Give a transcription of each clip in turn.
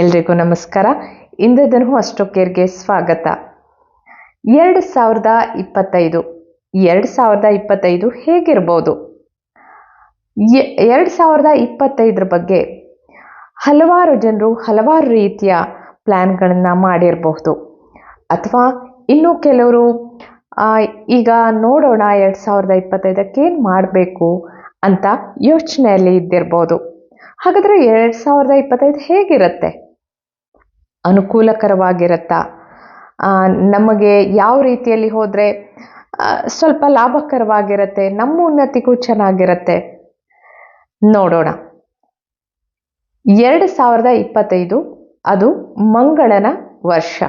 ಎಲ್ರಿಗೂ ನಮಸ್ಕಾರ. ಇಂದ್ರಧನು ಕೇರ್ಗೆ ಸ್ವಾಗತ. ಎರಡು ಸಾವಿರದ ಇಪ್ಪತ್ತೈದು. ಎರಡು ಸಾವಿರದ ಇಪ್ಪತ್ತೈದು ಹೇಗಿರ್ಬೋದು? ಎರಡು ಸಾವಿರದ ಇಪ್ಪತ್ತೈದರ ಬಗ್ಗೆ ಹಲವಾರು ಜನರು ಹಲವಾರು ರೀತಿಯ ಪ್ಲ್ಯಾನ್ಗಳನ್ನು ಮಾಡಿರಬಹುದು. ಅಥವಾ ಇನ್ನೂ ಕೆಲವರು ಈಗ ನೋಡೋಣ ಎರಡು ಸಾವಿರದ ಇಪ್ಪತ್ತೈದಕ್ಕೆ ಏನು ಮಾಡಬೇಕು ಅಂತ ಯೋಚನೆಯಲ್ಲಿ ಇದ್ದಿರ್ಬೋದು. ಹಾಗಾದರೆ ಎರಡು ಸಾವಿರದ ಇಪ್ಪತ್ತೈದು ಹೇಗಿರುತ್ತೆ? ಅನುಕೂಲಕರವಾಗಿರುತ್ತಾ? ನಮಗೆ ಯಾವ ರೀತಿಯಲ್ಲಿ ಹೋದರೆ ಸ್ವಲ್ಪ ಲಾಭಕರವಾಗಿರುತ್ತೆ, ನಮ್ಮ ಉನ್ನತಿಗೂ ಚೆನ್ನಾಗಿರುತ್ತೆ? ನೋಡೋಣ. ಎರಡು ಸಾವಿರದ ಇಪ್ಪತ್ತೈದು, ಅದು ಮಂಗಳನ ವರ್ಷ.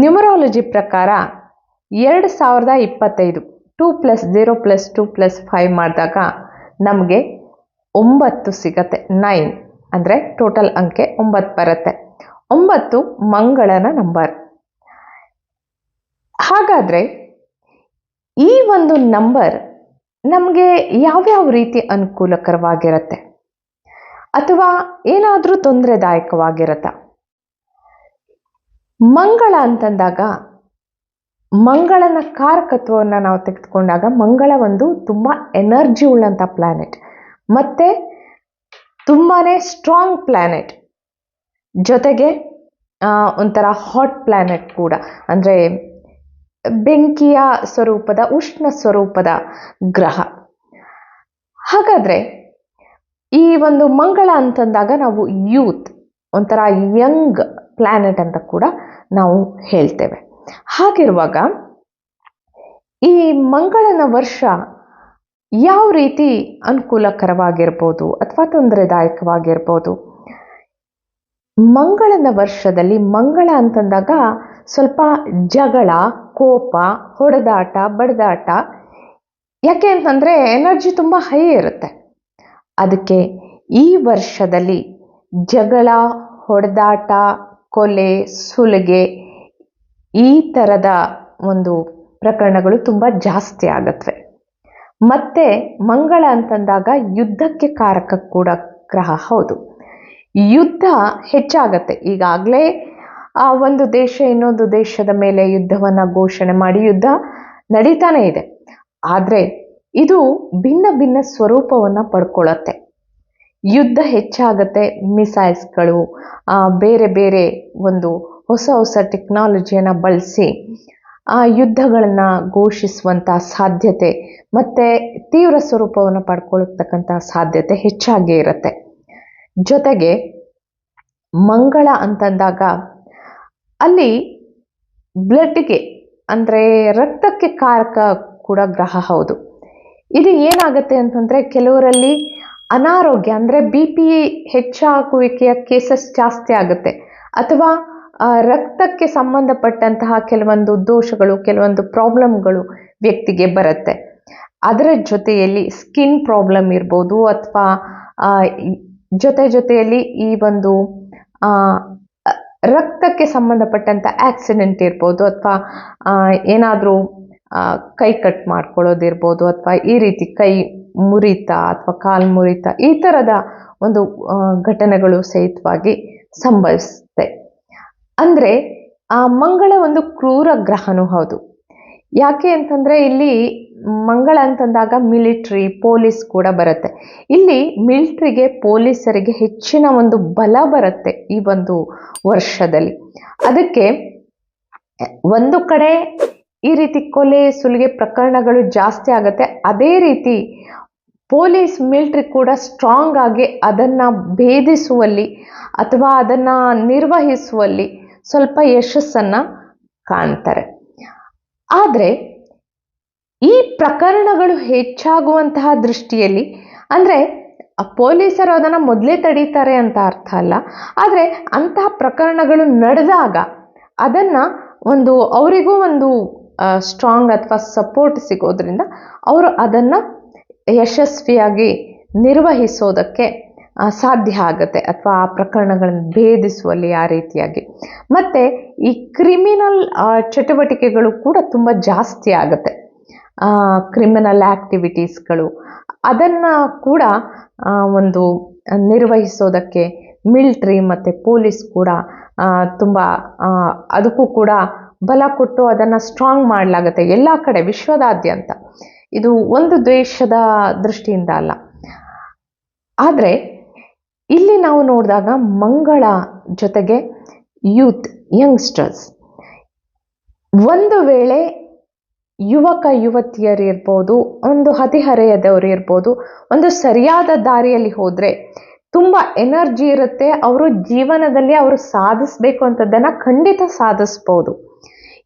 ನ್ಯೂಮರಾಲಜಿ ಪ್ರಕಾರ, ಎರಡು ಸಾವಿರದ ಇಪ್ಪತ್ತೈದು, two plus zero plus two plus five ಮಾಡಿದಾಗ ನಮಗೆ ಒಂಬತ್ತು ಸಿಗತ್ತೆ, ನೈನ್, ಅಂದರೆ ಟೋಟಲ್ ಅಂಕೆ ಒಂಬತ್ತು ಬರುತ್ತೆ. ಒಂಬತ್ತು ಮಂಗಳನ ನಂಬರ್. ಹಾಗಾದರೆ ಈ ಒಂದು ನಂಬರ್ ನಮಗೆ ಯಾವ್ಯಾವ ರೀತಿ ಅನುಕೂಲಕರವಾಗಿರುತ್ತೆ? ಅಥವಾ ಏನಾದರೂ ತೊಂದರೆದಾಯಕವಾಗಿರುತ್ತಾ? ಮಂಗಳ ಅಂತಂದಾಗ ಮಂಗಳನ ಕಾರಕತ್ವವನ್ನು ನಾವು ತೆಗೆದುಕೊಂಡಾಗ ಮಂಗಳ ಒಂದು ತುಂಬ ಎನರ್ಜಿ ಉಳ್ಳಂಥ ಪ್ಲ್ಯಾನೆಟ್ ಮತ್ತು ತುಂಬಾ ಸ್ಟ್ರಾಂಗ್ ಪ್ಲ್ಯಾನೆಟ್ ಜೊತೆಗೆ ಒಂಥರ ಹಾಟ್ ಪ್ಲ್ಯಾನೆಟ್ ಕೂಡ. ಅಂದರೆ ಬೆಂಕಿಯ ಸ್ವರೂಪದ, ಉಷ್ಣ ಸ್ವರೂಪದ ಗ್ರಹ. ಹಾಗಾದರೆ, ಈ ಒಂದು ಮಂಗಳ ಅಂತಂದಾಗ ನಾವು ಯೂತ್ ಒಂಥರ ಯಂಗ್ ಪ್ಲ್ಯಾನೆಟ್ ಅಂತ ಕೂಡ ನಾವು ಹೇಳ್ತೇವೆ. ಹಾಗಿರುವಾಗ, ಈ ಮಂಗಳನ ವರ್ಷ ಯಾವ ರೀತಿ ಅನುಕೂಲಕರವಾಗಿರ್ಬೋದು, ಅಥವಾ ತೊಂದರೆದಾಯಕವಾಗಿರ್ಬೋದು? ಮಂಗಳನ ವರ್ಷದಲ್ಲಿ ಮಂಗಳ ಅಂತಂದಾಗ ಸ್ವಲ್ಪ ಜಗಳ, ಕೋಪ, ಹೊಡೆದಾಟ, ಬಡದಾಟ. ಯಾಕೆ ಅಂತಂದರೆ ಎನರ್ಜಿ ತುಂಬ ಹೈ ಇರುತ್ತೆ. ಅದಕ್ಕೆ ಈ ವರ್ಷದಲ್ಲಿ ಜಗಳ, ಹೊಡೆದಾಟ, ಕೊಲೆ, ಸುಲಿಗೆ ಈ ಥರದ ಒಂದು ಪ್ರಕರಣಗಳು ತುಂಬ ಜಾಸ್ತಿ ಆಗತ್ವೆ. ಮತ್ತೆ ಮಂಗಳ ಅಂತಂದಾಗ ಯುದ್ಧಕ್ಕೆ ಕಾರಕ ಕೂಡ ಗ್ರಹ ಹೌದು. ಯುದ್ಧ ಹೆಚ್ಚಾಗತ್ತೆ. ಈಗಾಗಲೇ ಆ ಒಂದು ದೇಶ ಇನ್ನೊಂದು ದೇಶದ ಮೇಲೆ ಯುದ್ಧವನ್ನು ಘೋಷಣೆ ಮಾಡಿ ಯುದ್ಧ ನಡೀತಾನೆ ಇದೆ. ಆದರೆ ಇದು ಭಿನ್ನ ಭಿನ್ನ ಸ್ವರೂಪವನ್ನು ಪಡ್ಕೊಳ್ಳತ್ತೆ ಯುದ್ಧ ಹೆಚ್ಚಾಗತ್ತೆ, ಮಿಸೈಲ್ಸ್ಗಳು ಬೇರೆ ಬೇರೆ ಒಂದು ಹೊಸ ಹೊಸ ಟೆಕ್ನಾಲಜಿಯನ್ನು ಬಳಸಿ ಆ ಯುದ್ಧಗಳನ್ನು ಘೋಷಿಸುವಂಥ ಸಾಧ್ಯತೆ ಮತ್ತು ತೀವ್ರ ಸ್ವರೂಪವನ್ನು ಪಡ್ಕೊಳ್ಳತಕ್ಕಂಥ ಸಾಧ್ಯತೆ ಹೆಚ್ಚಾಗೇ ಇರುತ್ತೆ. ಜೊತೆಗೆ ಮಂಗಳ ಅಂತಂದಾಗ ಅಲ್ಲಿ ಬ್ಲಡ್ಗೆ ಅಂದರೆ ರಕ್ತಕ್ಕೆ ಕಾರಕ ಕೂಡ ಗ್ರಹ ಹೌದು. ಇದು ಏನಾಗುತ್ತೆ ಅಂತಂದರೆ ಕೆಲವರಲ್ಲಿ ಅನಾರೋಗ್ಯ ಅಂದರೆ ಬಿ ಪಿ ಹೆಚ್ಚಾಗುವಿಕೆಯ ಕೇಸಸ್ ಜಾಸ್ತಿ ಆಗುತ್ತೆ. ಅಥವಾ ರಕ್ತಕ್ಕೆ ಸಂಬಂಧಪಟ್ಟಂತಹ ಕೆಲವೊಂದು ದೋಷಗಳು, ಕೆಲವೊಂದು ಪ್ರಾಬ್ಲಮ್ಗಳು ವ್ಯಕ್ತಿಗೆ ಬರುತ್ತೆ. ಅದರ ಜೊತೆಯಲ್ಲಿ ಸ್ಕಿನ್ ಪ್ರಾಬ್ಲಮ್ ಇರ್ಬೋದು ಅಥವಾ ಜೊತೆ ಜೊತೆಯಲ್ಲಿ ಈ ಒಂದು ರಕ್ತಕ್ಕೆ ಸಂಬಂಧಪಟ್ಟಂಥ ಆಕ್ಸಿಡೆಂಟ್ ಇರ್ಬೋದು ಅಥವಾ ಏನಾದರೂ ಕೈ ಕಟ್ ಮಾಡ್ಕೊಳ್ಳೋದಿರ್ಬೋದು ಅಥವಾ ಈ ರೀತಿ ಕೈ ಮುರಿತ ಅಥವಾ ಕಾಲು ಮುರಿತ ಈ ಥರದ ಒಂದು ಘಟನೆಗಳು ಸಹಿತವಾಗಿ ಸಂಭವಿಸುತ್ತೆ. ಅಂದರೆ, ಆ ಮಂಗಳ ಒಂದು ಕ್ರೂರ ಗ್ರಹನೂ ಹೌದು. ಯಾಕೆ ಅಂತಂದರೆ ಇಲ್ಲಿ ಮಂಗಳ ಅಂತಂದಾಗ ಮಿಲಿಟ್ರಿ, ಪೊಲೀಸ್ ಕೂಡ ಬರುತ್ತೆ. ಇಲ್ಲಿ ಮಿಲಿಟ್ರಿಗೆ, ಪೊಲೀಸರಿಗೆ ಹೆಚ್ಚಿನ ಒಂದು ಬಲ ಬರುತ್ತೆ ಈ ಒಂದು ವರ್ಷದಲ್ಲಿ. ಅದಕ್ಕೆ ಒಂದು ಕಡೆ ಈ ರೀತಿ ಕೊಲೆ, ಸುಲಿಗೆ ಪ್ರಕರಣಗಳು ಜಾಸ್ತಿ ಆಗುತ್ತೆ. ಅದೇ ರೀತಿ ಪೊಲೀಸ್, ಮಿಲ್ಟ್ರಿ ಕೂಡ ಸ್ಟ್ರಾಂಗ್ ಆಗಿ ಅದನ್ನು ಭೇದಿಸುವಲ್ಲಿ ಅಥವಾ ಅದನ್ನು ನಿರ್ವಹಿಸುವಲ್ಲಿ ಸ್ವಲ್ಪ ಯಶಸ್ಸನ್ನು ಕಾಣ್ತಾರೆ. ಆದರೆ ಈ ಪ್ರಕರಣಗಳು ಹೆಚ್ಚಾಗುವಂತಹ ದೃಷ್ಟಿಯಲ್ಲಿ, ಅಂದರೆ ಪೊಲೀಸರು ಅದನ್ನು ಮೊದಲೇ ತಡೀತಾರೆ ಅಂತ ಅರ್ಥ ಅಲ್ಲ, ಆದರೆ ಅಂತಹ ಪ್ರಕರಣಗಳು ನಡೆದಾಗ ಅದನ್ನು ಒಂದು, ಅವರಿಗೂ ಒಂದು ಸ್ಟ್ರಾಂಗ್ ಅಥವಾ ಸಪೋರ್ಟ್ ಸಿಗೋದ್ರಿಂದ ಅವರು ಅದನ್ನು ಯಶಸ್ವಿಯಾಗಿ ನಿರ್ವಹಿಸೋದಕ್ಕೆ ಸಾಧ್ಯ ಆಗುತ್ತೆ ಅಥವಾ ಆ ಪ್ರಕರಣಗಳನ್ನು ಭೇದಿಸುವಲ್ಲಿ ಆ ರೀತಿಯಾಗಿ. ಮತ್ತು ಈ ಕ್ರಿಮಿನಲ್ ಚಟುವಟಿಕೆಗಳು ಕೂಡ ತುಂಬ ಜಾಸ್ತಿ ಆಗುತ್ತೆ. ಕ್ರಿಮಿನಲ್ ಆ್ಯಕ್ಟಿವಿಟೀಸ್ಗಳು ಅದನ್ನು ಕೂಡ ಒಂದು ನಿರ್ವಹಿಸೋದಕ್ಕೆ ಮಿಲ್ಟ್ರಿ ಮತ್ತು ಪೊಲೀಸ್ ಕೂಡ ತುಂಬ ಅದಕ್ಕೂ ಕೂಡ ಬಲ ಕೊಟ್ಟು ಅದನ್ನು ಸ್ಟ್ರಾಂಗ್ ಮಾಡಲಾಗುತ್ತೆ ಎಲ್ಲ ಕಡೆ, ವಿಶ್ವದಾದ್ಯಂತ. ಇದು ಒಂದು ದೇಶದ ದೃಷ್ಟಿಯಿಂದ ಅಲ್ಲ. ಆದರೆ, ಇಲ್ಲಿ ನಾವು ನೋಡಿದಾಗ ಮಂಗಳ ಜೊತೆಗೆ ಯೂತ್ ಯಂಗ್ಸ್ಟರ್ಸ್ ಒಂದು ವೇಳೆ ಯುವಕ, ಯುವತಿಯರು ಇರ್ಬೋದು, ಒಂದು ಹದಿಹರೆಯದವರು ಇರ್ಬೋದು, ಒಂದು ಸರಿಯಾದ ದಾರಿಯಲ್ಲಿ ಹೋದರೆ ತುಂಬ ಎನರ್ಜಿ ಇರುತ್ತೆ, ಅವರು ಜೀವನದಲ್ಲಿ ಅವರು ಸಾಧಿಸ್ಬೇಕು ಅಂಥದ್ದನ್ನು ಖಂಡಿತ ಸಾಧಿಸ್ಬೋದು.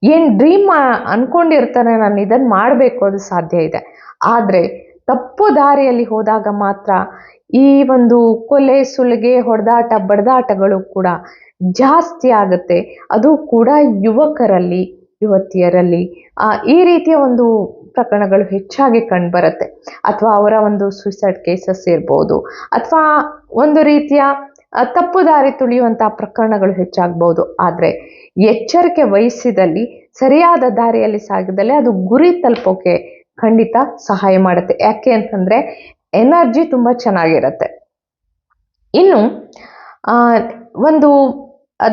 ಏನು ಡ್ರೀಮ್ ಅನ್ಕೊಂಡಿರ್ತಾರೆ ನಾನು ಇದನ್ನು ಮಾಡಬೇಕು ಅದು ಸಾಧ್ಯ ಇದೆ. ಆದರೆ ತಪ್ಪು ದಾರಿಯಲ್ಲಿ ಹೋದಾಗ ಮಾತ್ರ ಈ ಒಂದು ಕೊಲೆ, ಸುಲಿಗೆ, ಹೊಡೆದಾಟ, ಬಡದಾಟಗಳು ಕೂಡ ಜಾಸ್ತಿ ಆಗುತ್ತೆ. ಅದು ಕೂಡ ಯುವಕರಲ್ಲಿ ಯುವತಿಯರಲ್ಲಿ ಈ ರೀತಿಯ ಒಂದು ಪ್ರಕರಣಗಳು ಹೆಚ್ಚಾಗಿ ಕಂಡುಬರುತ್ತೆ. ಅಥವಾ ಅವರ ಒಂದು ಸುಸೈಡ್ ಕೇಸಸ್ ಇರ್ಬೋದು. ಅಥವಾ ಒಂದು ರೀತಿಯ ತಪ್ಪು ದಾರಿ ತುಳಿಯುವಂಥ ಪ್ರಕರಣಗಳು ಹೆಚ್ಚಾಗ್ಬೋದು. ಆದರೆ, ಎಚ್ಚರಿಕೆ ವಹಿಸಿದಲ್ಲಿ, ಸರಿಯಾದ ದಾರಿಯಲ್ಲಿ ಸಾಗಿದಲ್ಲಿ ಅದು ಗುರಿ ತಲುಪೋಕೆ ಖಂಡಿತ ಸಹಾಯ ಮಾಡುತ್ತೆ. ಯಾಕೆ ಅಂತಂದರೆ, ಎನರ್ಜಿ ತುಂಬ ಚೆನ್ನಾಗಿರುತ್ತೆ. ಇನ್ನು ಒಂದು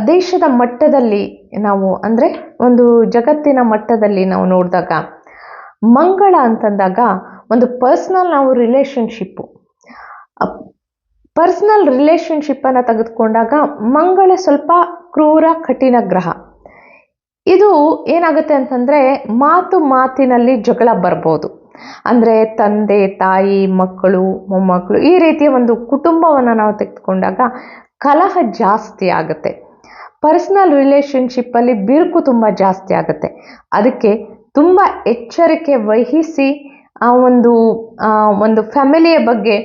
ದೇಶದ ಮಟ್ಟದಲ್ಲಿ ನಾವು ಅಂದರೆ ಒಂದು ಜಗತ್ತಿನ ಮಟ್ಟದಲ್ಲಿ ನಾವು ನೋಡಿದಾಗ, ಮಂಗಳ ಅಂತಂದಾಗ ಒಂದು ಪರ್ಸ್ನಲ್ ನಾವು ರಿಲೇಷನ್ಶಿಪ್ಪು ಪರ್ಸ್ನಲ್ ರಿಲೇಷನ್ಶಿಪ್ಪನ್ನು ತೆಗೆದುಕೊಂಡಾಗ ಮಂಗಳ ಸ್ವಲ್ಪ ಕ್ರೂರ, ಕಠಿಣ ಗ್ರಹ. ಇದು ಏನಾಗುತ್ತೆ ಅಂತಂದರೆ ಮಾತು ಮಾತಿನಲ್ಲಿ ಜಗಳ ಬರ್ಬೋದು. ಅಂದರೆ ತಂದೆ, ತಾಯಿ, ಮಕ್ಕಳು, ಮೊಮ್ಮಕ್ಕಳು ಈ ರೀತಿಯ ಒಂದು ಕುಟುಂಬವನ್ನು ನಾವು ತೆಗೆದುಕೊಂಡಾಗ ಕಲಹ ಜಾಸ್ತಿ ಆಗುತ್ತೆ. ಪರ್ಸ್ನಲ್ ರಿಲೇಷನ್ಶಿಪ್ಪಲ್ಲಿ ಬಿರುಕು ತುಂಬ ಜಾಸ್ತಿ ಆಗುತ್ತೆ. ಅದಕ್ಕೆ ತುಂಬ ಎಚ್ಚರಿಕೆ ವಹಿಸಿ, ಆ ಒಂದು ಒಂದು ಫ್ಯಾಮಿಲಿಯ ಬಗ್ಗೆ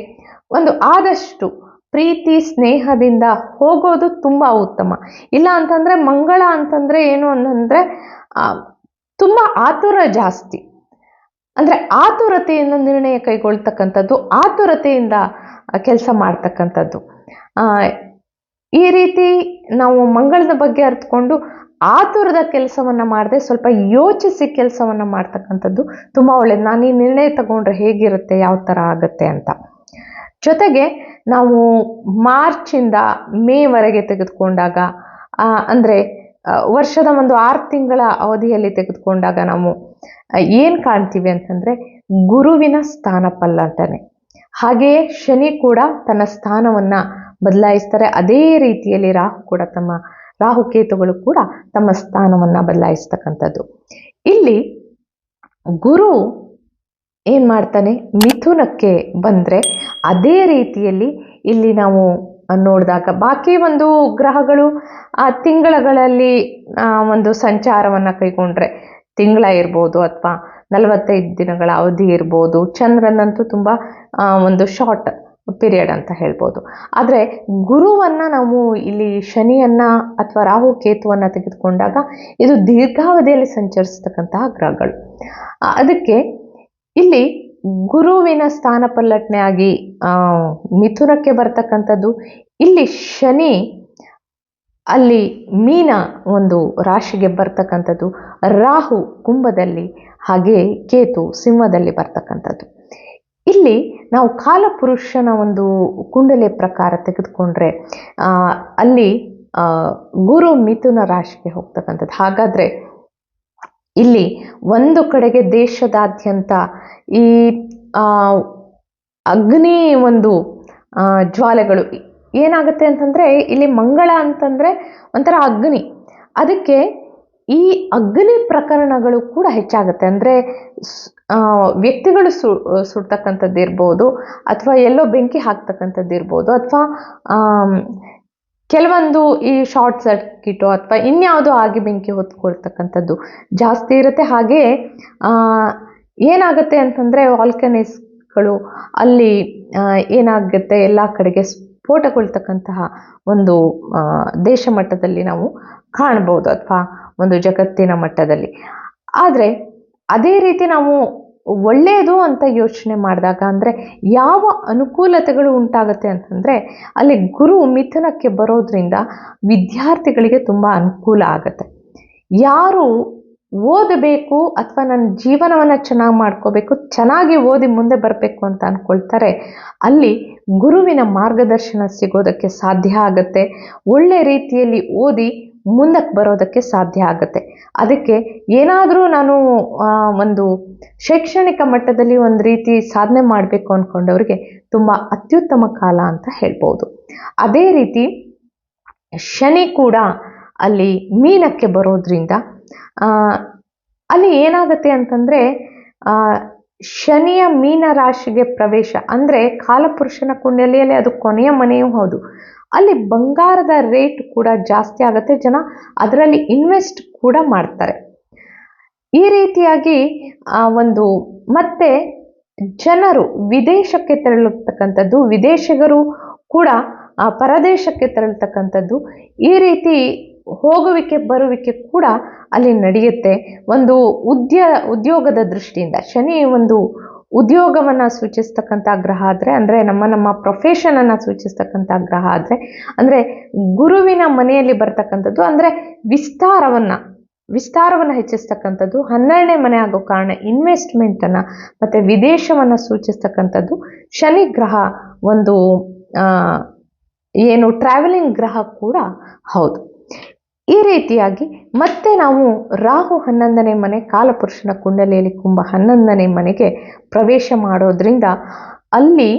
ಒಂದು ಆದಷ್ಟು ಪ್ರೀತಿ, ಸ್ನೇಹದಿಂದ ಹೋಗೋದು ತುಂಬ ಉತ್ತಮ. ಇಲ್ಲ ಅಂತಂದರೆ ಮಂಗಳ ಅಂತಂದರೆ ಏನು ಅಂತಂದರೆ ತುಂಬ ಆತುರ ಜಾಸ್ತಿ. ಅಂದರೆ ಆತುರತೆಯನ್ನು ನಿರ್ಣಯ ಕೈಗೊಳ್ತಕ್ಕಂಥದ್ದು, ಆತುರತೆಯಿಂದ ಕೆಲಸ ಮಾಡ್ತಕ್ಕಂಥದ್ದು. ಈ ರೀತಿ ನಾವು ಮಂಗಳದ ಬಗ್ಗೆ ಅರಿತುಕೊಂಡು ಆತುರದ ಕೆಲಸವನ್ನು ಮಾಡದೆ ಸ್ವಲ್ಪ ಯೋಚಿಸಿ ಕೆಲಸವನ್ನು ಮಾಡ್ತಕ್ಕಂಥದ್ದು ತುಂಬ ಒಳ್ಳೆಯದು ನಾನು ಈ ನಿರ್ಣಯ ತಗೊಂಡ್ರೆ ಹೇಗಿರುತ್ತೆ, ಯಾವ ಥರ ಆಗುತ್ತೆ ಅಂತ. ಜೊತೆಗೆ ನಾವು ಮಾರ್ಚಿಂದ ಮೇವರೆಗೆ ತೆಗೆದುಕೊಂಡಾಗ ಅಂದರೆ ವರ್ಷದ ಒಂದು ಆರು ತಿಂಗಳ ಅವಧಿಯಲ್ಲಿ ತೆಗೆದುಕೊಂಡಾಗ ನಾವು ಏನು ಕಾಣ್ತೀವಿ ಅಂತಂದರೆ, ಗುರುವಿನ ಸ್ಥಾನ ಪಲ್ಲಟನೆ ಹಾಗೆಯೇ ಶನಿ ಕೂಡ ತನ್ನ ಸ್ಥಾನವನ್ನು ಬದಲಾಯಿಸ್ತಾರೆ. ಅದೇ ರೀತಿಯಲ್ಲಿ ರಾಹು ಕೂಡ ತಮ್ಮ ರಾಹುಕೇತುಗಳು ಕೂಡ ತಮ್ಮ ಸ್ಥಾನವನ್ನು ಬದಲಾಯಿಸ್ತಕ್ಕಂಥದ್ದು. ಇಲ್ಲಿ ಗುರು ಏನು ಮಾಡ್ತಾನೆ? ಮಿಥುನಕ್ಕೆ ಬಂದರೆ ಅದೇ ರೀತಿಯಲ್ಲಿ ಇಲ್ಲಿ ನಾವು ನೋಡಿದಾಗ ಬಾಕಿ ಒಂದು ಗ್ರಹಗಳು ಆ ತಿಂಗಳುಗಳಲ್ಲಿ ಒಂದು ಸಂಚಾರವನ್ನು ಕೈಗೊಂಡ್ರೆ ತಿಂಗಳ ಇರ್ಬೋದು ಅಥವಾ ನಲವತ್ತೈದು ದಿನಗಳ ಅವಧಿ ಇರ್ಬೋದು. ಚಂದ್ರನಂತೂ ತುಂಬ ಒಂದು ಶಾರ್ಟ್ ಪೀರಿಯಡ್ ಅಂತ ಹೇಳ್ಬೋದು. ಆದರೆ ಗುರುವನ್ನು ನಾವು ಇಲ್ಲಿ ಶನಿಯನ್ನು ಅಥವಾ ರಾಹು ಕೇತುವನ್ನು ತೆಗೆದುಕೊಂಡಾಗ ಇದು ದೀರ್ಘಾವಧಿಯಲ್ಲಿ ಸಂಚರಿಸತಕ್ಕಂತಹ ಗ್ರಹಗಳು. ಅದಕ್ಕೆ ಇಲ್ಲಿ ಗುರುವಿನ ಸ್ಥಾನ ಪಲ್ಲಟನೆ ಆಗಿ ಮಿಥುನಕ್ಕೆ ಬರ್ತಕ್ಕಂಥದ್ದು, ಇಲ್ಲಿ ಶನಿ ಅಲ್ಲಿ ಮೀನ ಒಂದು ರಾಶಿಗೆ ಬರ್ತಕ್ಕಂಥದ್ದು, ರಾಹು ಕುಂಭದಲ್ಲಿ ಹಾಗೆ ಕೇತು ಸಿಂಹದಲ್ಲಿ ಬರ್ತಕ್ಕಂಥದ್ದು. ಇಲ್ಲಿ ನಾವು ಕಾಲಪುರುಷನ ಒಂದು ಕುಂಡಲೆ ಪ್ರಕಾರ ತೆಗೆದುಕೊಂಡ್ರೆ ಅಲ್ಲಿ ಗುರು ಮಿಥುನ ರಾಶಿಗೆ ಹೋಗ್ತಕ್ಕಂಥದ್ದು. ಹಾಗಾದರೆ ಇಲ್ಲಿ ಒಂದು ಕಡೆಗೆ ದೇಶದಾದ್ಯಂತ ಈ ಅಗ್ನಿ ಒಂದು ಜ್ವಾಲೆಗಳು ಏನಾಗುತ್ತೆ ಅಂತಂದರೆ, ಇಲ್ಲಿ ಮಂಗಳ ಅಂತಂದರೆ ಒಂಥರ ಅಗ್ನಿ. ಅದಕ್ಕೆ ಈ ಅಗ್ನಿ ಪ್ರಕರಣಗಳು ಕೂಡ ಹೆಚ್ಚಾಗುತ್ತೆ. ಅಂದರೆ ವ್ಯಕ್ತಿಗಳು ಸು ಸುಡ್ತಕ್ಕಂಥದ್ದು ಇರ್ಬೋದು, ಅಥವಾ ಎಲ್ಲೋ ಬೆಂಕಿ ಹಾಕ್ತಕ್ಕಂಥದ್ದು ಇರ್ಬೋದು, ಅಥವಾ ಕೆಲವೊಂದು ಈ ಶಾರ್ಟ್ ಸರ್ಕಿಟು ಅಥವಾ ಇನ್ಯಾವುದೋ ಆಗಿ ಬೆಂಕಿ ಹೊತ್ಕೊಳ್ತಕ್ಕಂಥದ್ದು ಜಾಸ್ತಿ ಇರುತ್ತೆ. ಹಾಗೆ ಏನಾಗುತ್ತೆ ಅಂತಂದರೆ ವಾಲ್ಕನೈಸ್ಗಳು ಅಲ್ಲಿ ಏನಾಗುತ್ತೆ ಎಲ್ಲ ಕಡೆಗೆ ಸ್ಫೋಟಗೊಳ್ತಕ್ಕಂತಹ ಒಂದು ದೇಶ ಮಟ್ಟದಲ್ಲಿ ನಾವು ಕಾಣ್ಬೋದು, ಅಥವಾ ಒಂದು ಜಗತ್ತಿನ ಮಟ್ಟದಲ್ಲಿ. ಆದರೆ, ಅದೇ ರೀತಿ ನಾವು ಒಳ್ಳೆಯದು ಅಂತ ಯೋಚನೆ ಮಾಡಿದಾಗ ಅಂದರೆ ಯಾವ ಅನುಕೂಲತೆಗಳು ಉಂಟಾಗುತ್ತೆ ಅಂತಂದರೆ ಅಲ್ಲಿ ಗುರು ಮಿಥುನಕ್ಕೆ ಬರೋದ್ರಿಂದ ವಿದ್ಯಾರ್ಥಿಗಳಿಗೆ ತುಂಬ ಅನುಕೂಲ ಆಗುತ್ತೆ. ಯಾರು ಓದಬೇಕು ಅಥವಾ ನನ್ನ ಜೀವನವನ್ನು ಚೆನ್ನಾಗಿ ಮಾಡ್ಕೋಬೇಕು, ಚೆನ್ನಾಗಿ ಓದಿ ಮುಂದೆ ಬರಬೇಕು ಅಂತ ಅಂದ್ಕೊಳ್ತಾರೆ ಅಲ್ಲಿ ಗುರುವಿನ ಮಾರ್ಗದರ್ಶನ ಸಿಗೋದಕ್ಕೆ ಸಾಧ್ಯ ಆಗುತ್ತೆ. ಒಳ್ಳೆ ರೀತಿಯಲ್ಲಿ ಓದಿ ಮುಂದಕ್ಕೆ ಬರೋದಕ್ಕೆ ಸಾಧ್ಯ ಆಗುತ್ತೆ. ಅದಕ್ಕೆ ಏನಾದರೂ ನಾನು ಒಂದು ಶೈಕ್ಷಣಿಕ ಮಟ್ಟದಲ್ಲಿ ಒಂದು ರೀತಿ ಸಾಧನೆ ಮಾಡಬೇಕು ಅಂದ್ಕೊಂಡವ್ರಿಗೆ ತುಂಬ ಅತ್ಯುತ್ತಮ ಕಾಲ ಅಂತ ಹೇಳ್ಬೋದು. ಅದೇ ರೀತಿ ಶನಿ ಕೂಡ ಅಲ್ಲಿ ಮೀನಕ್ಕೆ ಬರೋದ್ರಿಂದ ಅಲ್ಲಿ ಏನಾಗುತ್ತೆ ಅಂತಂದರೆ ಶನಿಯ ಮೀನ ರಾಶಿಗೆ ಪ್ರವೇಶ ಅಂದರೆ ಕಾಲಪುರುಷನ ಕುಂಡಲಿಯಲ್ಲಿ ಅದು ಕೊನೆಯ ಮನೆಯೂ ಹೌದು. ಅಲ್ಲಿ ಬಂಗಾರದ ರೇಟ್ ಕೂಡ ಜಾಸ್ತಿ ಆಗುತ್ತೆ. ಜನ ಅದರಲ್ಲಿ ಇನ್ವೆಸ್ಟ್ ಕೂಡ ಮಾಡ್ತಾರೆ. ಈ ರೀತಿಯಾಗಿ ಒಂದು ಮತ್ತೆ ಜನರು ವಿದೇಶಕ್ಕೆ ತೆರಳತಕ್ಕಂಥದ್ದು, ವಿದೇಶಿಗರು ಕೂಡ ಪರದೇಶಕ್ಕೆ ತೆರಳತಕ್ಕಂಥದ್ದು ಈ ರೀತಿ ಹೋಗುವಿಕೆ, ಬರುವಿಕೆ ಕೂಡ ಅಲ್ಲಿ ನಡೆಯುತ್ತೆ. ಒಂದು ಉದ್ಯ, ಉದ್ಯೋಗದ ದೃಷ್ಟಿಯಿಂದ ಶನಿ ಒಂದು ಉದ್ಯೋಗವನ್ನು ಸೂಚಿಸ್ತಕ್ಕಂಥ ಗ್ರಹ ಆದರೆ, ಅಂದರೆ ನಮ್ಮ ನಮ್ಮ ಪ್ರೊಫೆಷನನ್ನು ಸೂಚಿಸ್ತಕ್ಕಂಥ ಗ್ರಹ ಆದರೆ, ಅಂದರೆ ಗುರುವಿನ ಮನೆಯಲ್ಲಿ ಬರ್ತಕ್ಕಂಥದ್ದು, ಅಂದರೆ ವಿಸ್ತಾರವನ್ನು ವಿಸ್ತಾರವನ್ನು ಹೆಚ್ಚಿಸ್ತಕ್ಕಂಥದ್ದು, ಹನ್ನೆರಡನೇ ಮನೆ ಆಗೋ ಕಾರಣ ಇನ್ವೆಸ್ಟ್ಮೆಂಟನ್ನು ಮತ್ತು ವಿದೇಶವನ್ನು ಸೂಚಿಸ್ತಕ್ಕಂಥದ್ದು ಶನಿ ಗ್ರಹ ಒಂದು ಏನು ಟ್ರಾವೆಲಿಂಗ್ ಗ್ರಹ ಕೂಡ ಹೌದು. ಈ ರೀತಿಯಾಗಿ ಮತ್ತೆ ನಾವು ರಾಹು ಹನ್ನೊಂದನೇ ಮನೆ, ಕಾಲಪುರುಷನ ಕುಂಡಲಿಯಲ್ಲಿ ಕುಂಭ ಹನ್ನೊಂದನೇ ಮನೆಗೆ ಪ್ರವೇಶ ಮಾಡೋದ್ರಿಂದ ಅಲ್ಲಿ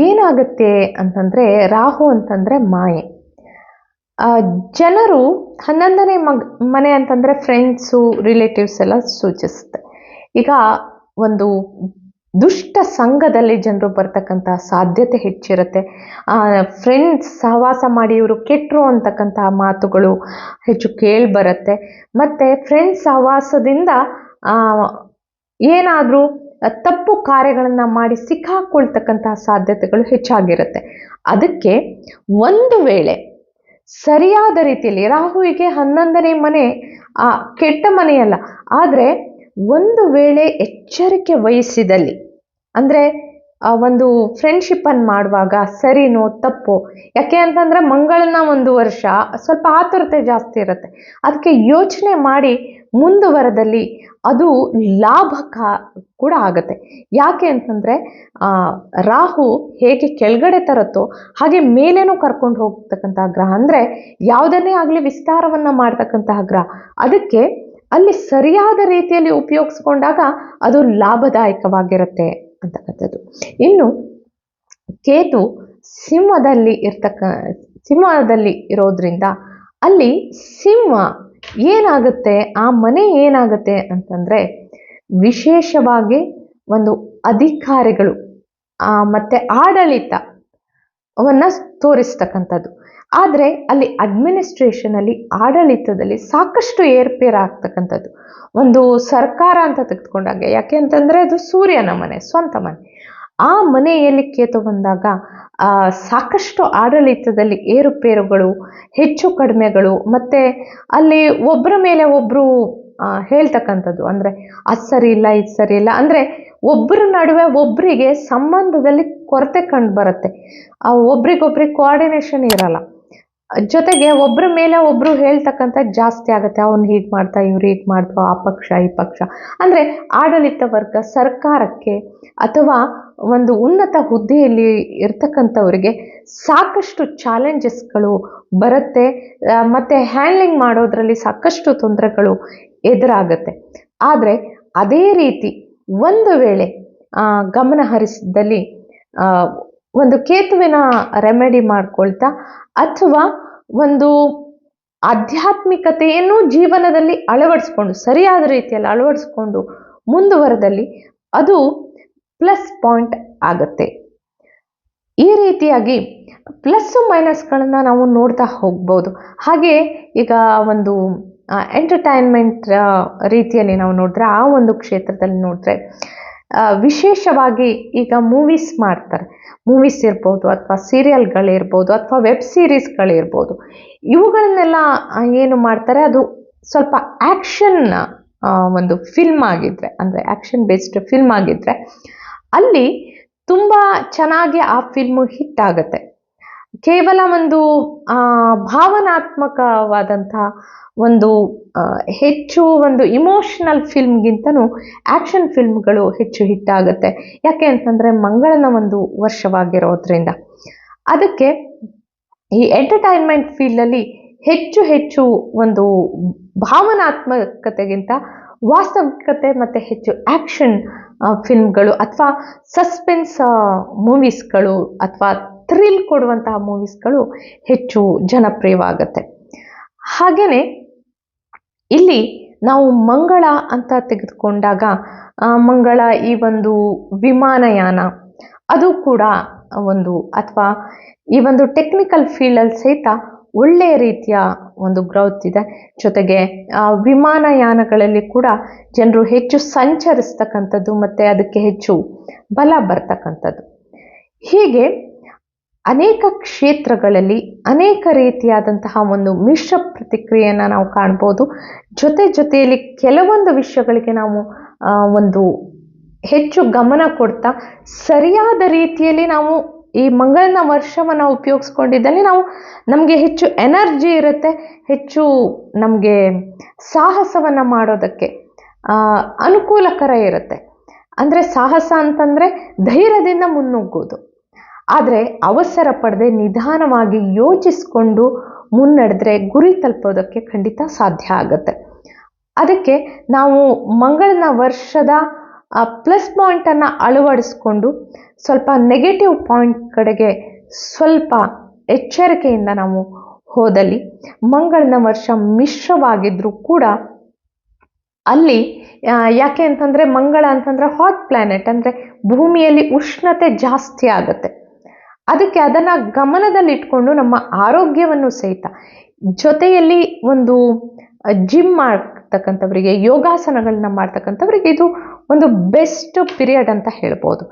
ಏನಾಗುತ್ತೆ ಅಂತಂದರೆ ರಾಹು ಅಂತಂದರೆ ಮಾಯೆ. ಜನರು ಹನ್ನೊಂದನೇ ಮಗ್, ಮನೆ ಅಂತಂದರೆ ಫ್ರೆಂಡ್ಸು ರಿಲೇಟಿವ್ಸ್ ಎಲ್ಲ ಸೂಚಿಸುತ್ತೆ. ಈಗ ಒಂದು ದುಷ್ಟ ಸಂಘದಲ್ಲಿ ಜನರು ಬರ್ತಕ್ಕಂಥ ಸಾಧ್ಯತೆ ಹೆಚ್ಚಿರುತ್ತೆ. ಫ್ರೆಂಡ್ಸ್ ಸಹವಾಸ ಮಾಡಿ ಇವರು ಕೆಟ್ಟರು ಅಂತಕ್ಕಂತಹ ಮಾತುಗಳು ಹೆಚ್ಚು ಕೇಳಿ ಬರುತ್ತೆ ಮತ್ತು ಫ್ರೆಂಡ್ಸ್ ಸಹವಾಸದಿಂದ ಏನಾದರೂ ತಪ್ಪು ಕಾರ್ಯಗಳನ್ನು ಮಾಡಿ ಸಿಕ್ಕಾಕೊಳ್ತಕ್ಕಂತಹ ಸಾಧ್ಯತೆಗಳು ಹೆಚ್ಚಾಗಿರುತ್ತೆ. ಅದಕ್ಕೆ ಒಂದು ವೇಳೆ ಸರಿಯಾದ ರೀತಿಯಲ್ಲಿ, ರಾಹುವಿಗೆ ಹನ್ನೊಂದನೇ ಮನೆ, ಆ, ಕೆಟ್ಟ ಮನೆಯಲ್ಲ, ಆದರೆ ಒಂದು ವೇಳೆ ಎಚ್ಚರಿಕೆ ವಹಿಸಿದಲ್ಲಿ ಅಂದರೆ ಒಂದು ಫ್ರೆಂಡ್ಶಿಪ್ಪನ್ನು ಮಾಡುವಾಗ ಸರಿನೋ ತಪ್ಪು? ಯಾಕೆ ಅಂತಂದರೆ ಮಂಗಳನ ಒಂದು ವರ್ಷ ಸ್ವಲ್ಪ ಆತುರತೆ ಜಾಸ್ತಿ ಇರುತ್ತೆ. ಅದಕ್ಕೆ ಯೋಚನೆ ಮಾಡಿ ಮುಂದುವರೆದಲ್ಲಿ ಅದು ಲಾಭಕ ಕೂಡ ಆಗುತ್ತೆ. ಯಾಕೆ ಅಂತಂದರೆ ರಾಹು ಹೇಗೆ ಕೆಳಗಡೆ ತರುತ್ತೋ, ಹಾಗೆ ಮೇಲೇನೂ ಕರ್ಕೊಂಡು ಹೋಗ್ತಕ್ಕಂತಹ ಗ್ರಹ. ಅಂದರೆ ಯಾವುದನ್ನೇ ಆಗಲಿ ವಿಸ್ತಾರವನ್ನು ಮಾಡ್ತಕ್ಕಂತಹ ಗ್ರಹ. ಅದಕ್ಕೆ ಅಲ್ಲಿ ಸರಿಯಾದ ರೀತಿಯಲ್ಲಿ ಉಪಯೋಗಿಸ್ಕೊಂಡಾಗ ಅದು ಲಾಭದಾಯಕವಾಗಿರುತ್ತೆ. ಅಂತಕ್ಕಂಥದ್ದು ಇನ್ನು ಕೇತು ಸಿಂಹದಲ್ಲಿ ಇರ್ತಕ್ಕ, ಸಿಂಹದಲ್ಲಿ ಇರೋದ್ರಿಂದ ಅಲ್ಲಿ ಸಿಂಹ ಏನಾಗುತ್ತೆ, ಆ ಮನೆ ಏನಾಗುತ್ತೆ ಅಂತಂದರೆ ವಿಶೇಷವಾಗಿ ಒಂದು ಅಧಿಕಾರಿಗಳು ಮತ್ತೆ ಆಡಳಿತ ಅವನ್ನ ತೋರಿಸ್ತಕ್ಕಂಥದ್ದು. ಆದರೆ ಅಲ್ಲಿ ಅಡ್ಮಿನಿಸ್ಟ್ರೇಷನಲ್ಲಿ ಆಡಳಿತದಲ್ಲಿ ಸಾಕಷ್ಟು ಏರ್ಪೇರ್ ಆಗ್ತಕ್ಕಂಥದ್ದು. ಒಂದು ಸರ್ಕಾರ ಅಂತ ತೆಗೆದುಕೊಂಡಾಗ, ಯಾಕೆ ಅಂತಂದರೆ ಅದು ಸೂರ್ಯನ ಮನೆ, ಸ್ವಂತ ಮನೆ. ಆ ಮನೆಯಲ್ಲಿ ಕೇತು ಬಂದಾಗ ಸಾಕಷ್ಟು ಆಡಳಿತದಲ್ಲಿ ಏರುಪೇರುಗಳು, ಹೆಚ್ಚು ಕಡಿಮೆಗಳು, ಮತ್ತು ಅಲ್ಲಿ ಒಬ್ಬರ ಮೇಲೆ ಒಬ್ಬರು ಹೇಳ್ತಕ್ಕಂಥದ್ದು. ಅಂದರೆ, ಅದು ಸರಿ ಇಲ್ಲ, ಇದು ಸರಿ ಇಲ್ಲ. ಅಂದರೆ ಒಬ್ಬರ ನಡುವೆ ಒಬ್ಬರಿಗೆ ಸಂಬಂಧದಲ್ಲಿ ಕೊರತೆ ಕಂಡು ಬರುತ್ತೆ. ಒಬ್ರಿಗೊಬ್ರಿಗೆ ಕೋಆರ್ಡಿನೇಷನ್ ಇರಲ್ಲ. ಜೊತೆಗೆ ಒಬ್ಬರ ಮೇಲೆ ಒಬ್ಬರು ಹೇಳ್ತಕ್ಕಂತ ಜಾಸ್ತಿ ಆಗುತ್ತೆ. ಅವ್ನು ಹೀಗೆ ಮಾಡ್ತಾ, ಇವ್ರು ಹೀಗೆ ಮಾಡ್ತಾ ಆ ಪಕ್ಷ, ಈ ಪಕ್ಷ. ಅಂದರೆ ಆಡಳಿತ ವರ್ಗ ಸರ್ಕಾರಕ್ಕೆ ಅಥವಾ ಒಂದು ಉನ್ನತ ಹುದ್ದೆಯಲ್ಲಿ ಇರ್ತಕ್ಕಂಥವ್ರಿಗೆ ಸಾಕಷ್ಟು ಚಾಲೆಂಜಸ್ಗಳು ಬರುತ್ತೆ. ಮತ್ತು ಹ್ಯಾಂಡ್ಲಿಂಗ್ ಮಾಡೋದ್ರಲ್ಲಿ ಸಾಕಷ್ಟು ತೊಂದರೆಗಳು ಎದುರಾಗುತ್ತೆ. ಆದರೆ ಅದೇ ರೀತಿ ಒಂದು ವೇಳೆ ಗಮನ ಹರಿಸಿದಲ್ಲಿ ಒಂದು ಕೇತುವಿನ ರೆಮೆಡಿ ಮಾಡ್ಕೊಳ್ತಾ ಅಥವಾ ಒಂದು ಆಧ್ಯಾತ್ಮಿಕತೆಯನ್ನು ಜೀವನದಲ್ಲಿ ಅಳವಡಿಸ್ಕೊಂಡು, ಸರಿಯಾದ ರೀತಿಯಲ್ಲಿ ಅಳವಡಿಸ್ಕೊಂಡು ಮುಂದುವರೆದಲ್ಲಿ ಅದು ಪ್ಲಸ್ ಪಾಯಿಂಟ್ ಆಗುತ್ತೆ. ಈ ರೀತಿಯಾಗಿ ಪ್ಲಸ್ಸು ಮೈನಸ್ಗಳನ್ನು ನಾವು ನೋಡ್ತಾ ಹೋಗ್ಬೋದು. ಹಾಗೆ ಈಗ ಒಂದು ಎಂಟರ್ಟೈನ್ಮೆಂಟ್ ರೀತಿಯಲ್ಲಿ ನಾವು ನೋಡಿದ್ರೆ ಆ ಒಂದು ಕ್ಷೇತ್ರದಲ್ಲಿ ನೋಡಿದ್ರೆ ವಿಶೇಷವಾಗಿ ಈಗ ಮೂವೀಸ್ ಮಾಡ್ತಾರೆ. ಮೂವೀಸ್ ಇರ್ಬೋದು ಅಥವಾ ಸೀರಿಯಲ್ಗಳಿರ್ಬೋದು ಅಥವಾ ವೆಬ್ ಸೀರೀಸ್ಗಳಿರ್ಬೋದು ಇವುಗಳನ್ನೆಲ್ಲ ಏನು ಮಾಡ್ತಾರೆ? ಅದು ಸ್ವಲ್ಪ ಆ್ಯಕ್ಷನ್ ಒಂದು ಫಿಲ್ಮ್ ಆಗಿದ್ರೆ, ಅಂದರೆ ಆ್ಯಕ್ಷನ್ ಬೇಸ್ಡ್ ಫಿಲ್ಮ್ ಆಗಿದ್ರೆ, ಅಲ್ಲಿ ತುಂಬ ಚೆನ್ನಾಗಿ ಆ ಫಿಲ್ಮು ಹಿಟ್ ಆಗುತ್ತೆ. ಕೇವಲ ಒಂದು ಭಾವನಾತ್ಮಕವಾದಂತಹ ಒಂದು ಹೆಚ್ಚು ಒಂದು ಇಮೋಷನಲ್ ಫಿಲ್ಮ್ಗಿಂತನೂ ಆ್ಯಕ್ಷನ್ ಫಿಲ್ಮ್ಗಳು ಹೆಚ್ಚು ಹಿಟ್ಟಾಗುತ್ತೆ. ಯಾಕೆ ಅಂತಂದರೆ ಮಂಗಳನ ಒಂದು ವರ್ಷವಾಗಿರೋದ್ರಿಂದ. ಅದಕ್ಕೆ ಈ ಎಂಟರ್ಟೈನ್ಮೆಂಟ್ ಫೀಲ್ಡಲ್ಲಿ ಹೆಚ್ಚು ಹೆಚ್ಚು ಒಂದು ಭಾವನಾತ್ಮಕತೆಗಿಂತ ವಾಸ್ತವಿಕತೆ ಮತ್ತು ಹೆಚ್ಚು ಆ್ಯಕ್ಷನ್ ಫಿಲ್ಮ್ಗಳು ಅಥವಾ ಸಸ್ಪೆನ್ಸ್ ಮೂವೀಸ್ಗಳು ಅಥವಾ ಥ್ರಿಲ್ ಕೊಡುವಂತಹ ಮೂವೀಸ್ಗಳು ಹೆಚ್ಚು ಜನಪ್ರಿಯವಾಗುತ್ತೆ. ಹಾಗೆಯೇ ಇಲ್ಲಿ ನಾವು ಮಂಗಳ ಅಂತ ತೆಗೆದುಕೊಂಡಾಗ ಮಂಗಳ ಈ ಒಂದು ವಿಮಾನಯಾನ, ಅದು ಕೂಡ ಒಂದು ಅಥವಾ ಈ ಒಂದು ಟೆಕ್ನಿಕಲ್ ಫೀಲ್ಡಲ್ಲಿ ಸಹಿತ ಒಳ್ಳೆಯ ರೀತಿಯ ಒಂದು ಗ್ರೌತ್ ಇದೆ. ಜೊತೆಗೆ ವಿಮಾನಯಾನಗಳಲ್ಲಿ ಕೂಡ ಜನರು ಹೆಚ್ಚು ಸಂಚರಿಸ್ತಕ್ಕಂಥದ್ದು ಮತ್ತು ಅದಕ್ಕೆ ಹೆಚ್ಚು ಬಲ ಬರ್ತಕ್ಕಂಥದ್ದು. ಹೀಗೆ ಅನೇಕ ಕ್ಷೇತ್ರಗಳಲ್ಲಿ ಅನೇಕ ರೀತಿಯಾದಂತಹ ಒಂದು ಮಿಶ್ರ ಪ್ರತಿಕ್ರಿಯೆಯನ್ನು ನಾವು ಕಾಣ್ಬೋದು. ಜೊತೆ ಜೊತೆಯಲ್ಲಿ ಕೆಲವೊಂದು ವಿಷಯಗಳಿಗೆ ನಾವು ಒಂದು ಹೆಚ್ಚು ಗಮನ ಕೊಡ್ತಾ, ಸರಿಯಾದ ರೀತಿಯಲ್ಲಿ ನಾವು ಈ ಮಂಗಳನ ವರ್ಷವನ್ನು ಉಪಯೋಗಿಸ್ಕೊಂಡಿದ್ದಲ್ಲಿ ನಾವು ನಮಗೆ ಹೆಚ್ಚು ಎನರ್ಜಿ ಇರುತ್ತೆ, ಹೆಚ್ಚು ನಮಗೆ ಸಾಹಸವನ್ನು ಮಾಡೋದಕ್ಕೆ ಅನುಕೂಲಕರ ಇರುತ್ತೆ. ಅಂದರೆ ಸಾಹಸ ಅಂತಂದರೆ ಧೈರ್ಯದಿಂದ ಮುನ್ನುಗ್ಗೋದು ಆದರೆ ಅವಸರ ಪಡದೆ ನಿಧಾನವಾಗಿ ಯೋಚಿಸಿಕೊಂಡು ಮುನ್ನಡೆದ್ರೆ ಗುರಿ ತಲುಪೋದಕ್ಕೆ ಖಂಡಿತ ಸಾಧ್ಯ ಆಗುತ್ತೆ. ಅದಕ್ಕೆ ನಾವು ಮಂಗಳನ ವರ್ಷದ ಪ್ಲಸ್ ಪಾಯಿಂಟನ್ನು ಅಳವಡಿಸ್ಕೊಂಡು ಸ್ವಲ್ಪ ನೆಗೆಟಿವ್ ಪಾಯಿಂಟ್ ಕಡೆಗೆ ಸ್ವಲ್ಪ ಎಚ್ಚರಿಕೆಯಿಂದ ನಾವು ಹೋದಲ್ಲಿ ಮಂಗಳನ ವರ್ಷ ಮಿಶ್ರವಾಗಿದ್ದರೂ ಕೂಡ ಅಲ್ಲಿ ಯಾಕೆ ಅಂತಂದರೆ ಮಂಗಳ ಅಂತಂದರೆ ಹಾಟ್ ಪ್ಲ್ಯಾನೆಟ್ ಅಂದರೆ ಭೂಮಿಯಲ್ಲಿ ಉಷ್ಣತೆ ಜಾಸ್ತಿ ಆಗುತ್ತೆ. ಅದಕ್ಕೆ ಅದನ್ನು ಗಮನದಲ್ಲಿಟ್ಕೊಂಡು ನಮ್ಮ ಆರೋಗ್ಯವನ್ನು ಸಹಿತ ಜೊತೆಯಲ್ಲಿ ಒಂದು ಜಿಮ್ ಮಾಡ್ತಕ್ಕಂಥವರಿಗೆ, ಯೋಗಾಸನಗಳನ್ನ ಮಾಡ್ತಕ್ಕಂಥವ್ರಿಗೆ ಇದು ಒಂದು ಬೆಸ್ಟ್ ಪಿರಿಯಡ್ ಅಂತ ಹೇಳ್ಬೋದು.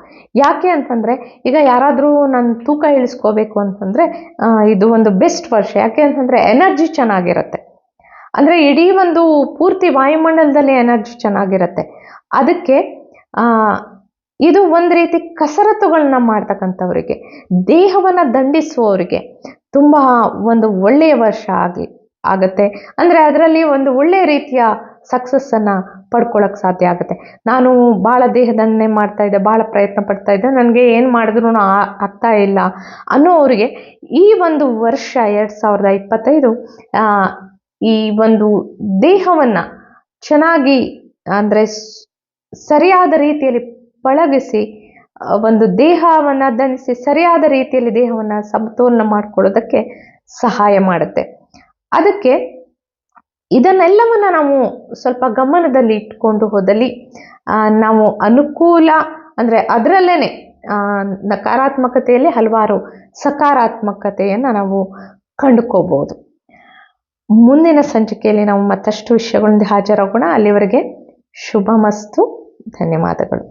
ಯಾಕೆ ಅಂತಂದರೆ, ಈಗ ಯಾರಾದರೂ ನಾನು ತೂಕ ಇಳಿಸ್ಕೋಬೇಕು ಅಂತಂದರೆ ಇದು ಒಂದು ಬೆಸ್ಟ್ ವರ್ಷ. ಯಾಕೆ ಅಂತಂದರೆ ಎನರ್ಜಿ ಚೆನ್ನಾಗಿರುತ್ತೆ. ಅಂದರೆ ಇಡೀ ಒಂದು ಪೂರ್ತಿ ವಾಯುಮಂಡಲದಲ್ಲಿ ಎನರ್ಜಿ ಚೆನ್ನಾಗಿರುತ್ತೆ. ಅದಕ್ಕೆ ಇದು ಒಂದು ರೀತಿ ಕಸರತ್ತುಗಳನ್ನ ಮಾಡ್ತಕ್ಕಂಥವ್ರಿಗೆ, ದೇಹವನ್ನು ದಂಡಿಸುವವರಿಗೆ ತುಂಬ ಒಂದು ಒಳ್ಳೆಯ ವರ್ಷ ಆಗಿ ಆಗುತ್ತೆ. ಅಂದರೆ ಅದರಲ್ಲಿ ಒಂದು ಒಳ್ಳೆಯ ರೀತಿಯ ಸಕ್ಸಸ್ಸನ್ನು ಪಡ್ಕೊಳ್ಳೋಕೆ ಸಾಧ್ಯ ಆಗುತ್ತೆ. ನಾನು ಭಾಳ ದೇಹದನ್ನೇ ಮಾಡ್ತಾ ಇದ್ದೆ ಭಾಳ ಪ್ರಯತ್ನ ಪಡ್ತಾ ಇದ್ದೆ, ನನಗೆ ಏನು ಮಾಡಿದ್ರು ಆಗ್ತಾ ಇಲ್ಲ ಅನ್ನೋರಿಗೆ ಈ ಒಂದು ವರ್ಷ ಎರಡು ಸಾವಿರದ ಇಪ್ಪತ್ತೈದು ಈ ಒಂದು ದೇಹವನ್ನು ಚೆನ್ನಾಗಿ ಅಂದರೆ ಸರಿಯಾದ ರೀತಿಯಲ್ಲಿ ಪಳಗಿಸಿ ಒಂದು ದೇಹವನ್ನು ದಂಡಿಸಿ ಸರಿಯಾದ ರೀತಿಯಲ್ಲಿ ದೇಹವನ್ನು ಸಮತೋಲನ ಮಾಡಿಕೊಳ್ಳೋದಕ್ಕೆ ಸಹಾಯ ಮಾಡುತ್ತೆ. ಅದಕ್ಕೆ ಇದನ್ನೆಲ್ಲವನ್ನು ನಾವು ಸ್ವಲ್ಪ ಗಮನದಲ್ಲಿ ಇಟ್ಕೊಂಡು ಹೋದಲ್ಲಿ ನಾವು ಅನುಕೂಲ ಅಂದರೆ ಅದರಲ್ಲೇ ನಕಾರಾತ್ಮಕತೆಯಲ್ಲಿ ಹಲವಾರು ಸಕಾರಾತ್ಮಕತೆಯನ್ನು ನಾವು ಕಂಡುಕೋಬಹುದು ಮುಂದಿನ ಸಂಚಿಕೆಯಲ್ಲಿ ನಾವು ಮತ್ತಷ್ಟು ವಿಷಯಗಳೊಂದಿಗೆ ಹಾಜರಾಗೋಣ. ಅಲ್ಲಿವರೆಗೆ ಶುಭ ಮಸ್ತು ಧನ್ಯವಾದಗಳು.